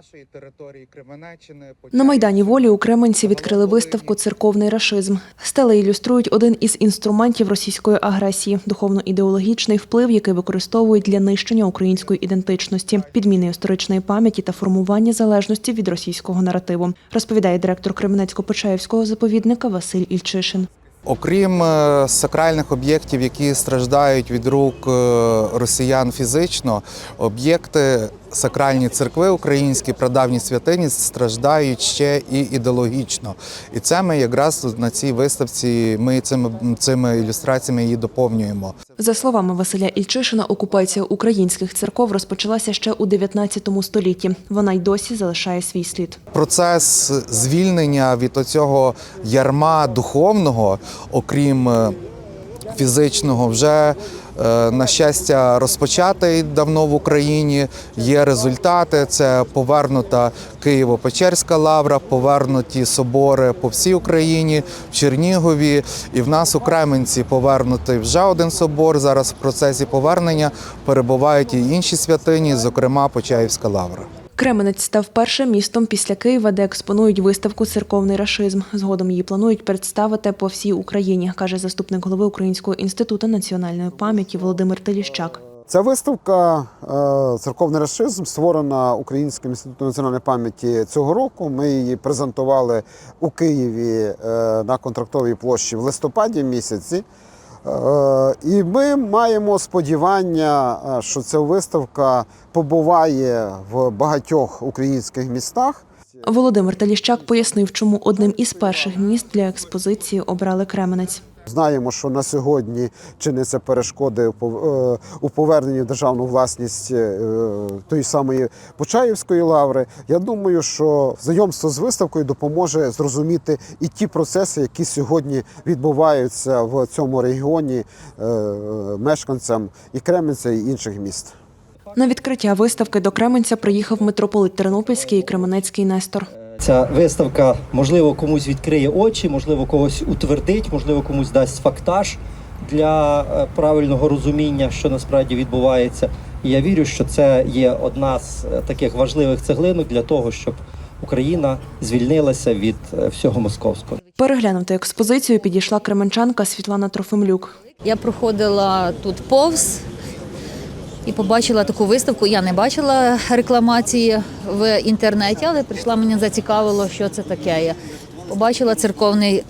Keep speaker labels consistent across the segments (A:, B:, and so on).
A: нашої території Кременеччини.
B: На Майдані Волі у Кременці відкрили виставку Церковний рашизм. Стели ілюструють один із інструментів російської агресії духовно-ідеологічний вплив, який використовують для нищення української ідентичності, підміни історичної пам'яті та формування залежності від російського наративу, розповідає директор Кременецько-Почаївського заповідника Василь Ільчишин.
A: Окрім е, сакральних об'єктів, які страждають від рук е, росіян фізично, об'єкти сакральні церкви українські, прадавні святині страждають ще і ідеологічно. І це ми якраз на цій виставці ми цими, цими ілюстраціями її доповнюємо.
B: За словами Василя Ільчишина, окупація українських церков розпочалася ще у 19 столітті. Вона й досі залишає свій слід.
A: Процес звільнення від оцього ярма духовного, окрім е, фізичного, вже е, на щастя розпочатий давно в Україні. Є результати. Це повернута Києво-Печерська лавра, повернуті собори по всій Україні, в Чернігові. І в нас у Кременці повернутий вже один собор. Зараз в процесі повернення перебувають і інші святині, зокрема Почаївська лавра.
B: Кременець став першим містом після Києва, де експонують виставку Церковний рашизм. Згодом її планують представити по всій Україні, каже заступник голови Українського інституту національної пам'яті Володимир Теліщак.
C: Ця виставка е, Церковний расизм створена Українським інститутом національної пам'яті цього року. Ми її презентували у Києві е, на контрактовій площі в листопаді місяці. Е, І ми маємо сподівання, е, що ця виставка побуває в багатьох українських містах.
B: Володимир Таліщак пояснив, чому одним із перших міст для експозиції обрали Кременець.
C: Знаємо, що на сьогодні чиняться перешкоди е, у поверненні в державну власність е, тої самої Почаївської лаври. Я думаю, що знайомство з виставкою допоможе зрозуміти і ті процеси, які сьогодні відбуваються в цьому регіоні е, мешканцям і Кременця, і інших міст.
B: На відкриття виставки до Кременця приїхав митрополит Тернопільський і Кременецький Нестор.
D: Ця виставка, можливо, комусь відкриє очі, можливо, когось утвердить, можливо, комусь дасть фактаж для е, правильного розуміння, що насправді відбувається. І я вірю, що це є одна з е, таких важливих цеглинок для того, щоб Україна звільнилася від е, всього московського.
B: Переглянути експозицію підійшла кременчанка Світлана Трофимлюк.
E: Я проходила тут повз і побачила таку виставку. Я не бачила рекламації в інтернеті, але прийшла мені зацікавило, що це таке. Я побачила церковний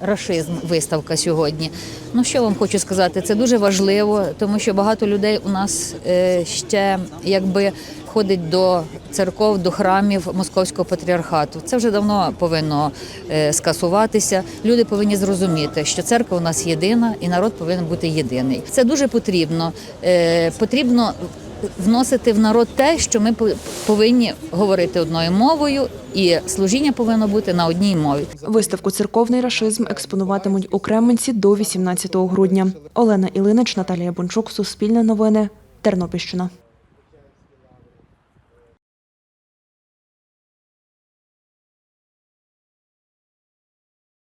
E: рашизм виставка сьогодні. Ну що вам хочу сказати, це дуже важливо, тому що багато людей у нас е, ще якби ходить до церков, до храмів московського патріархату. Це вже давно повинно е, скасуватися. Люди повинні зрозуміти, що церква у нас єдина і народ повинен бути єдиний. Це дуже потрібно. Е, Потрібно вносити в народ те, що ми по- повинні говорити одною мовою, і служіння повинно бути на одній мові.
B: Виставку Церковний рашизм експонуватимуть у Кременці до 18 грудня. Олена Ілинич, Наталія Бончук, Суспільне новини, Тернопільщина.